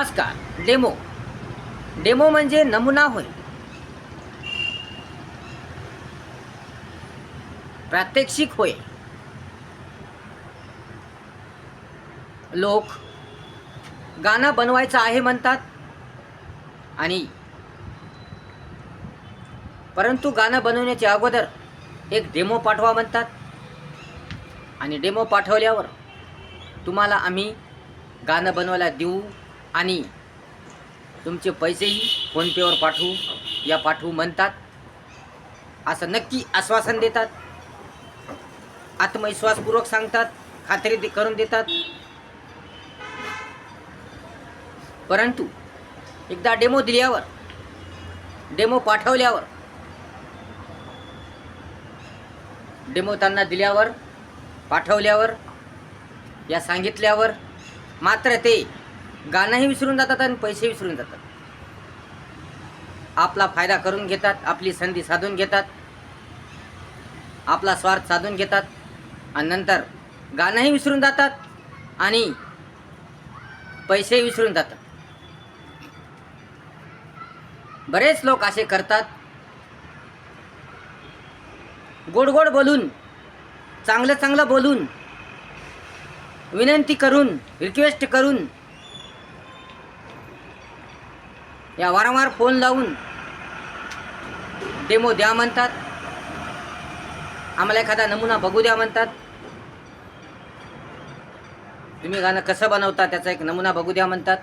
नमस्कार. Demo. Demo म्हणजे नमुना होय. प्रात्यक्षिक होय. लोक गाणं बनवायचं आहे म्हणतात. आणि परंतु गाणं बनवण्याच्या अगोदर एक डेमो पाठवा म्हणतात. आणि डेमो पाठवल्यावर तुम्हाला आम्ही गाणं बनवायला देऊ. आणि तुमचे पैसेही फोनपेवर पाठवू या पाठवू म्हणतात. असं नक्की आश्वासन देतात. आत्मविश्वासपूर्वक सांगतात खात्री दे- करून देतात. परंतु एकदा डेमो दिल्यावर डेमो पाठवल्यावर डेमो त्यांना दिल्यावर पाठवल्यावर या सांगितल्यावर मात्र ते गाणंही विसरून जातात आणि पैसे विसरून जातात. आपला फायदा करून घेतात आपली संधी साधून घेतात आपला स्वार्थ साधून घेतात आणि नंतर गाणंही विसरून जातात आणि पैसेही विसरून जातात. बरेच लोक असे करतात. गोड गोड बोलून चांगलं चांगलं बोलून विनंती करून रिक्वेस्ट करून या वारंवार फोन लावून डेमो द्या म्हणतात. आम्हाला एखादा नमुना बघू द्या म्हणतात. तुम्ही गाणं कसं बनवता त्याचा एक नमुना बघू द्या म्हणतात.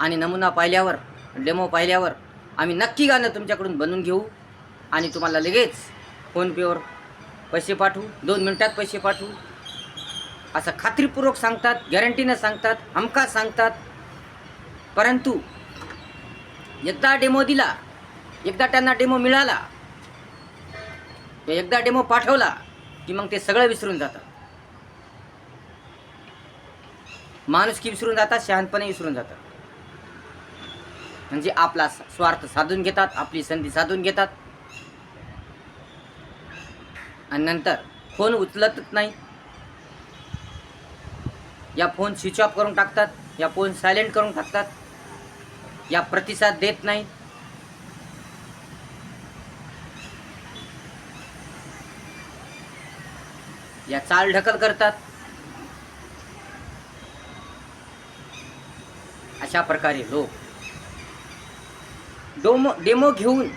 आणि नमुना पाहिल्यावर डेमो पाहिल्यावर आम्ही नक्की गाणं तुमच्याकडून बनवून घेऊ. आणि तुम्हाला लगेच फोनपेवर पैसे पाठवू. दोन मिनटात पैसे पाठवू. असं खात्रीपूर्वक सांगतात गॅरंटीनं सांगतात हमखास सांगतात. परंतु एकदा डेमो दिला एकदा त्यांना डेमो मिळाला एकदा डेमो पाठवला की मग ते सगळं विसरून जातात. माणुसकी विसरून जातात? शहाणपणे विसरून जातात. म्हणजे आपला स्वार्थ साधून घेतात आपली संधी साधून घेतात. आणि नंतर फोन उचलतच नाही. या फोन स्विच ऑफ करून टाकतात या फोन सायलेंट करून टाकतात. या प्रतिसाद देत नाही. या चाल ढकल करतात. अशा प्रकारे लोक डोमो डेमो घेऊन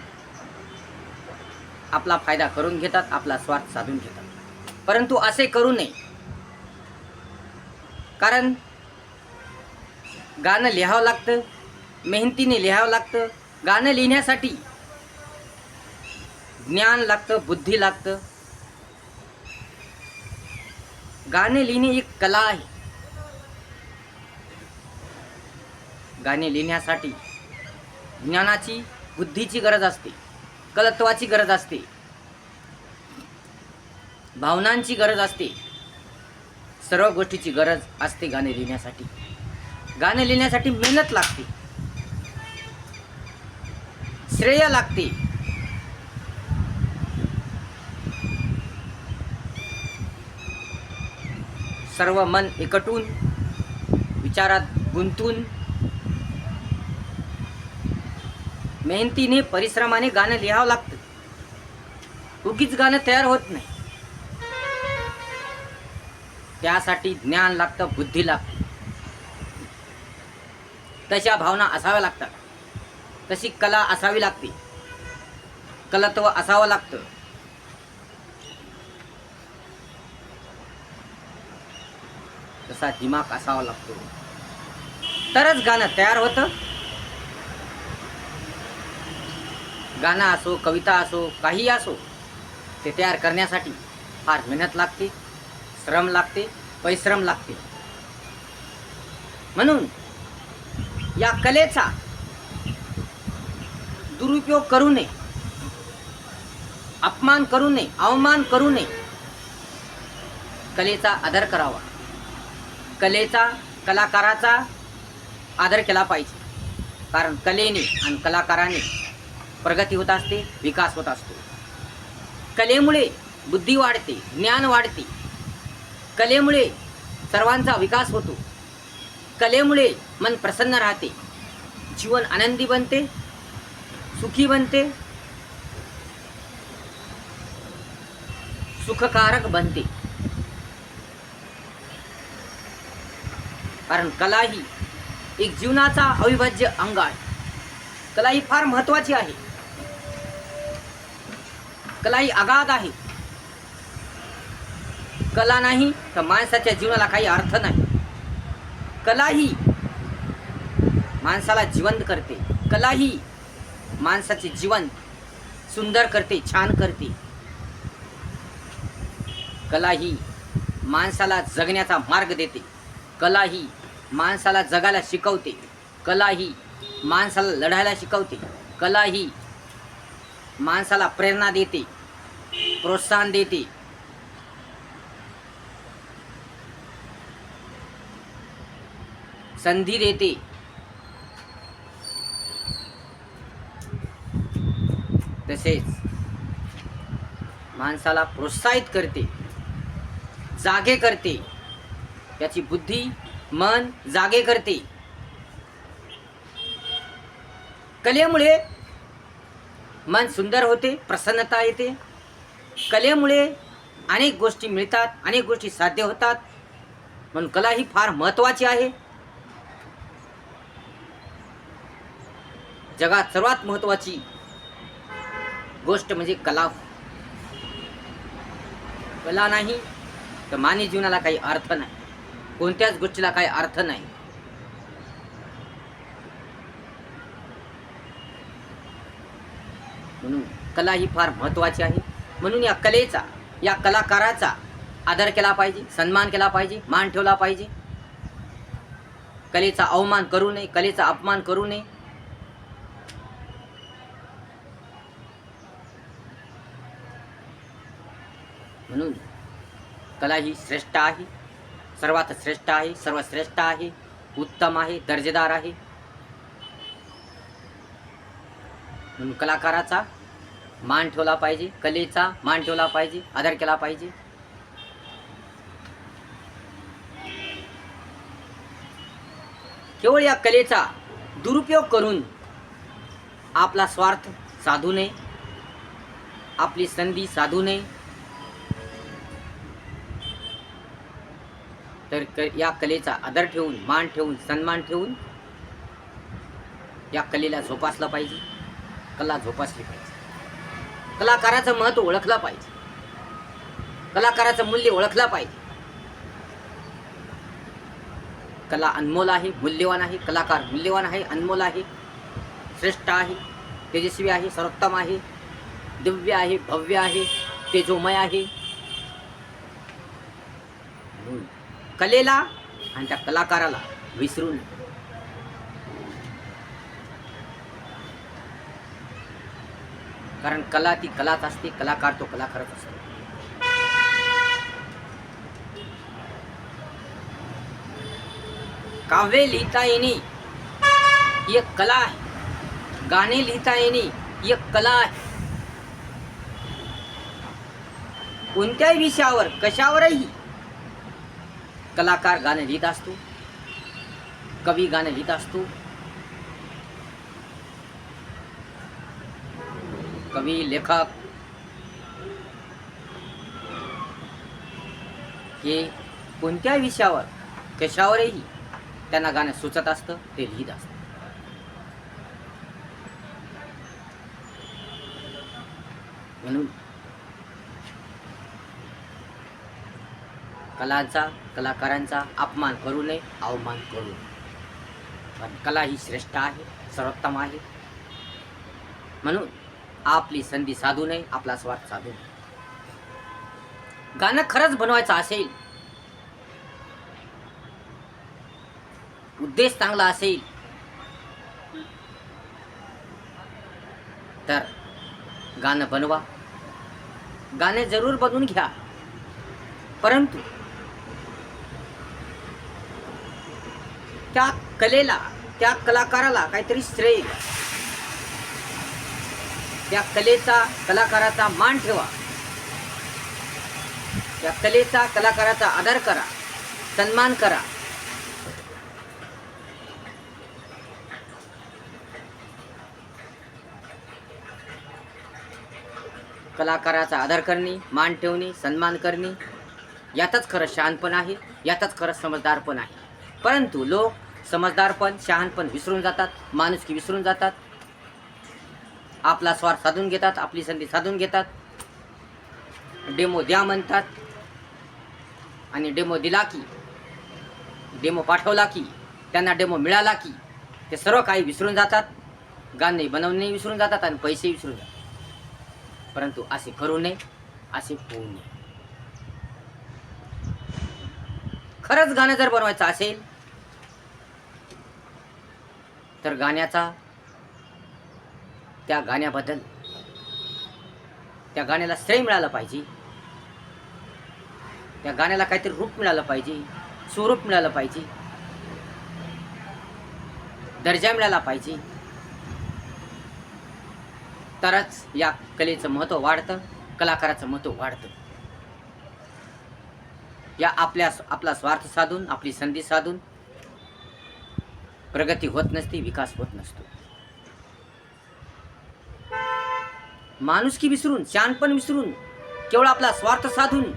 आपला फायदा करून घेतात आपला स्वार्थ साधून घेतात. परंतु असे करू नये. कारण गाणं लिहावं लागतं. मेहनतीने लिहावं लागतं गाणं लिहिण्यासाठी ज्ञान लागतं बुद्धी लागतं. गाणे लिहिणे एक कला आहे. गाणे लिहिण्यासाठी ज्ञानाची बुद्धीची गरज असते कलत्वाची गरज असते भावनांची गरज असते सर्व गोष्टीची गरज असते गाणे लिहिण्यासाठी. गाणे लिहिण्यासाठी मेहनत लागते. श्रेय लागते. सर्व मन एकटून विचारात गुंतून मेहनतीने परिश्रमाने गाणं लिहावं लागतं. उगीच गाणं तयार होत नाही. त्यासाठी ज्ञान लागतं बुद्धी लागते. तशा भावना असाव्या लागतात. तशी कला असावी लागते. कलत्व असावं लागतं. तसा दिमाग असावा लागतो. तरच गाणं तयार होतं. गाणं असो कविता असो काही असो ते तयार करण्यासाठी फार मेहनत लागते श्रम लागते परिश्रम लागते. म्हणून या कलेचा दुरुपयोग करू नये. अपमान करू नये अवमान करू नये. कलेचा आदर करावा. कलेचा कलाकाराचा आदर केला पाहिजे. कारण कलेने आणि कलाकाराने प्रगती होत असते विकास होत असतो. कलेमुळे बुद्धी वाढते ज्ञान वाढते. कलेमुळे सर्वांचा विकास होतो. कलेमुळे मन प्रसन्न राहते. जीवन आनंदी बनते. सुखी बनते सुखकारक बनते। कारण कला ही एक जीवनाचा अविभाज्य अंग आहे. कला ही फार महत्वाची आहे. कला ही अगाध आहे. कला नाही तर माणसाच्या जीवनाला काही अर्थ नाही. कला ही माणसाला जिवंत करते. कला ही माणसाचे जीवन सुंदर करते छान करते. कला ही माणसाला जगण्याचा मार्ग देते. कला ही माणसाला जगायला शिकवते. कला ही माणसाला लढायला शिकवते. कला ही माणसाला प्रेरणा देते प्रोत्साहन देते. संधी देते. तसेच माणसाला प्रोत्साहित करते जागे करते. त्याची बुद्धी मन जागे करते. कलेमुळे मन सुंदर होते प्रसन्नता येते. कलेमुळे अनेक गोष्टी मिळतात अनेक गोष्टी साध्य होतात. म्हणून कला ही फार महत्त्वाची आहे. जगात सर्वात महत्त्वाची गोष्ट म्हणजे कला. कला नाही तर मानवी जीवनाला काही अर्थ नाही. कोणत्याच गोष्टीला काही अर्थ नाही. म्हणून कला ही फार महत्त्वाची आहे. म्हणून या कलेचा या कलाकाराचा आदर केला पाहिजे सन्मान केला पाहिजे मान ठेवला पाहिजे. कलेचा अवमान करू नये कलेचा अपमान करू नये म्हणून कला ही श्रेष्ठ आहे. सर्वात श्रेष्ठ आहे सर्वश्रेष्ठ आहे उत्तम आहे दर्जेदार आहे. म्हणून कलाकाराचा मान ठेवला पाहिजे कलेचा मान ठेवला पाहिजे आदर केला पाहिजे. केवळ या कलेचा दुरुपयोग करून आपला स्वार्थ साधू नये आपली संधी साधू नये तर क या कलेचा आदर ठेवून मान ठेवून सन्मान ठेवून या कलेला जोपासला पाहिजे. कला जोपासली पाहिजे. कलाकाराचं महत्त्व ओळखलं पाहिजे. कलाकाराचं मूल्य ओळखलं पाहिजे. कला अनमोल आहे मूल्यवान आहे कलाकार मूल्यवान आहे अनमोल आहे श्रेष्ठ आहे तेजस्वी आहे सर्वोत्तम आहे दिव्य आहे भव्य आहे तेजोमय आहे म्हणून कलेला आणि त्या कलाकाराला विसरून कारण कला ती कलाच असते कलाकार तो कलाकारच असतो. काव्य लिहिता येणे ही एक कला आहे. गाणे लिहिता येणे ही एक कला आहे. कोणत्याही विषयावर कशावरही कलाकार गाणं लिहित असतो कवी गाणं लिहित असतो कवी लेखक हे कोणत्या विषयावर कशावरही त्यांना गाणं सुचत असतं ते लिहित असतं म्हणून कलांचा कलाकारांचा अपमान करू नये अवमान करू नये. पण कला ही श्रेष्ठ आहे सर्वोत्तम आहे. म्हणून आपली संधी साधू नये आपला स्वार्थ साधू नये. गाणं खरंच बनवायचं असेल उद्देश चांगला असेल तर गाणं बनवा. गाणे जरूर बनवून घ्या. परंतु त्या कलेला त्या कलाकाराला काहीतरी श्रेय. त्या कलेचा कलाकाराचा मान ठेवा. त्या कलेचा कलाकाराचा आदर करा. सन्मान करा. कलाकाराचा आदर करणे मान ठेवणे सन्मान करणे यातच खरं शहाणपण आहे यातच खरं समजदारपण आहे. परंतु लोक समजदारपण शहाणपण विसरून जातात माणुसकी विसरून जातात. आपला स्वार्थ साधून घेतात आपली संधी साधून घेतात. डेमो द्या म्हणतात. आणि डेमो दिला की डेमो पाठवला की त्यांना डेमो मिळाला की ते सर्व काही विसरून जातात. गाणे बनवणे विसरून जातात आणि पैसे विसरून जातात. परंतु असे करू नये असे होऊ नये. खरंच गाणं जर बनवायचं असेल तर गाण्याचा त्या गाण्याबद्दल त्या गाण्याला श्रेय मिळालं पाहिजे. त्या गाण्याला काहीतरी रूप मिळालं पाहिजे स्वरूप मिळालं पाहिजे दर्जा मिळाला पाहिजे. तरच या कलेचं महत्त्व वाढतं कलाकाराचं महत्त्व वाढतं. या आपल्या आपला स्वार्थ साधून आपली संधी साधून प्रगती होत नसते विकास होत नसतो. माणुसकी विसरून शानपण विसरून केवळ आपला स्वार्थ साधून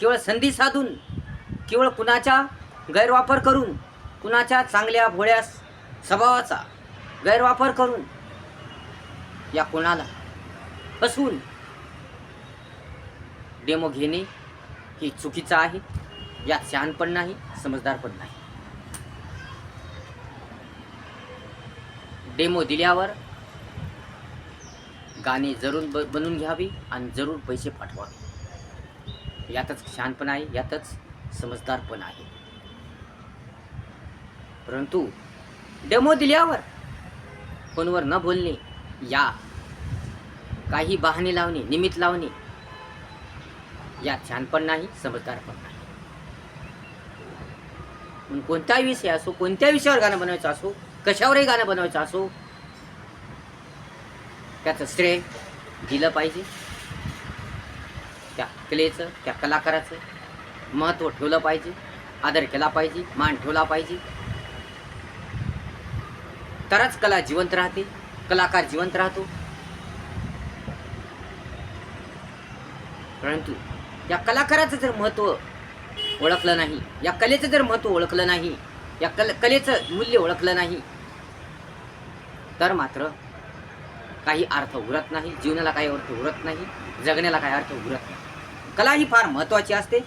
केवळ संधी साधून केवळ कुणाचा गैरवापर करून कुणाच्या चांगल्या भोळ्या स्वभावाचा गैरवापर करून या कोणाला फसवून डेमो घेणे हे चुकीचं आहे. यात शहाणपण नाही समजदारपण नाही. डेमो दिल्यावर गाणे जरूर ब बनवून घ्यावी आणि जरूर पैसे पाठवावे. यातच शहाणपण आहे यातच समजदारपण आहे. परंतु डेमो दिल्यावर फोनवर न बोलणे या काही बहाणे लावणे निमित्त लावणे यात छानपण नाही समजदारपण नाही. कोणताही विषय असो कोणत्या विषयावर गाणं बनवायचं असो कशावरही गाणं बनवायचं असो त्याचं श्रेय दिलं पाहिजे. त्या कलेचं त्या कलाकाराचं महत्त्व ठेवलं पाहिजे आदर केला पाहिजे मान ठेवला पाहिजे. तरच कला जिवंत राहते कलाकार जिवंत राहतो. परंतु या कलाकाराचं जर महत्त्व ओळखलं नाही या कलेचं जर महत्त्व ओळखलं नाही या कल कलेचं मूल्य ओळखलं नाही तर मात्र काही अर्थ उरत नाही जीवनाला काही अर्थ उरत नाही जगण्याला काही अर्थ उरत नाही. कला ही फार महत्त्वाची असते.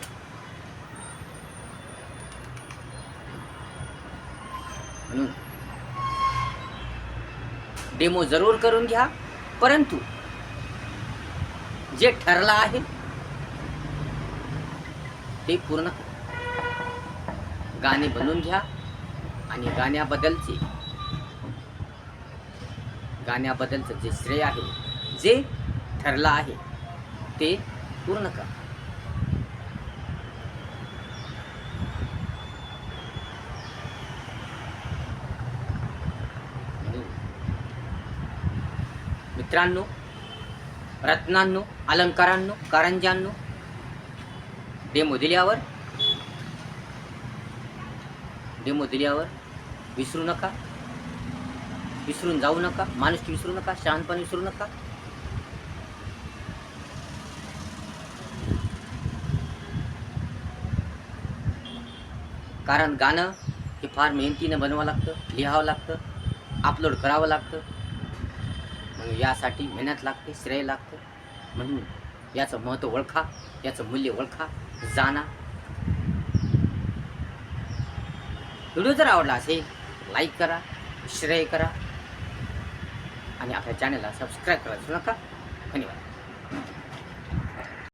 म्हणून डेमो जरूर करून घ्या परंतु जे ठरलं आहे ते पूर्ण गाणे बनवून घ्या आणि गाण्याबद्दलचे गाण्याबद्दलचं जे श्रेय आहे जे ठरलं आहे ते पूर्ण करा. मित्रांनो रत्नांनो अलंकारांनो कारंजांनो डेमो दिल्यावर डेमो दिल्यावर विसरू नका. विसरून जाऊ नका. माणूस विसरू नका. शहाणपण विसरू नका. कारण गाणं हे फार मेहनतीनं बनवावं लागतं लिहावं लागतं अपलोड करावं लागतं. मग यासाठी मेहनत लागते श्रेय लागतं. म्हणून याचं महत्त्व ओळखा याचं मूल्य ओळखा. जाना। व्हिडिओ जर आवडला असेल लाईक करा श्रेय करा आणि आपल्या चॅनलला सबस्क्राईब करा नका. धन्यवाद.